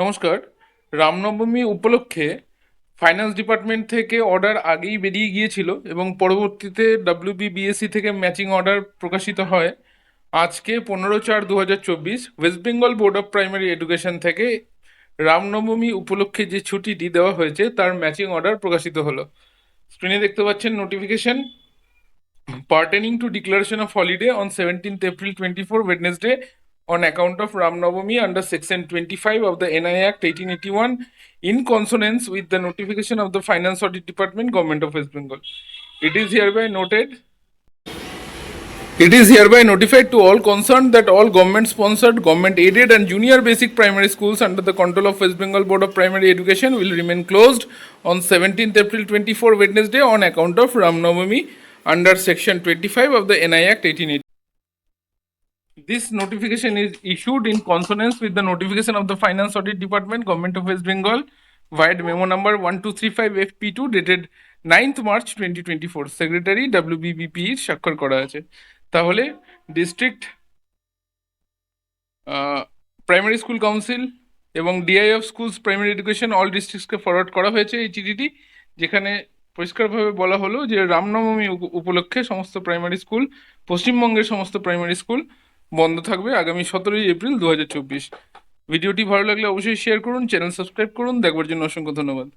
নমস্কার। রামনবমী উপলক্ষে finance department থেকে অর্ডার আগেই বেরিয়ে গিয়েছিল এবং পরবর্তীতে ডাব্লিউবিবিএসসি থেকে ম্যাচিং অর্ডার প্রকাশিত হয় আজকে পনেরো চার দু হাজার চব্বিশ West Bengal board of primary education থেকে রামনবমী উপলক্ষে যে ছুটিটি দেওয়া হয়েছে তার ম্যাচিং অর্ডার প্রকাশিত হলো। স্ক্রিনে দেখতে পাচ্ছেন notification pertaining to declaration of holiday on 17th April 24 Wednesday on account of Ram Navami under section 25 of the NI Act 1881 in consonance with the notification of the Finance Audit Department Government of West Bengal. It is hereby noted it is hereby notified to all concerned that all government sponsored, government aided, and junior basic primary schools under the control of West Bengal Board of Primary Education will remain closed on 17th April 24 Wednesday on account of Ram Navami under section 25 of the NI Act 1880. This notification is issued in consonance with the notification of the Finance Audit Department, Government of West Bengal, via memo number 1235 FP2 dated 9th March 2024. Secretary WBBP এর স্বাক্ষর করা আছে তাহলে district primary school council এবং DI of schools primary education all ডিস্ট্রিক্টসকে forward করা হয়েছে এই চিঠিটি যেখানে পরিষ্কারভাবে বলা হলো যে রামনবমী উপ- উপলক্ষে সমস্ত প্রাইমারি স্কুল পশ্চিমবঙ্গের সমস্ত প্রাইমারি স্কুল বন্ধ থাকবে আগামী সতেরোই এপ্রিল দু হাজার চব্বিশ। ভিডিওটি ভালো লাগলে অবশ্যই শেয়ার করুন চ্যানেল সাবস্ক্রাইব করুন, দেখবার জন্য অসংখ্য ধন্যবাদ।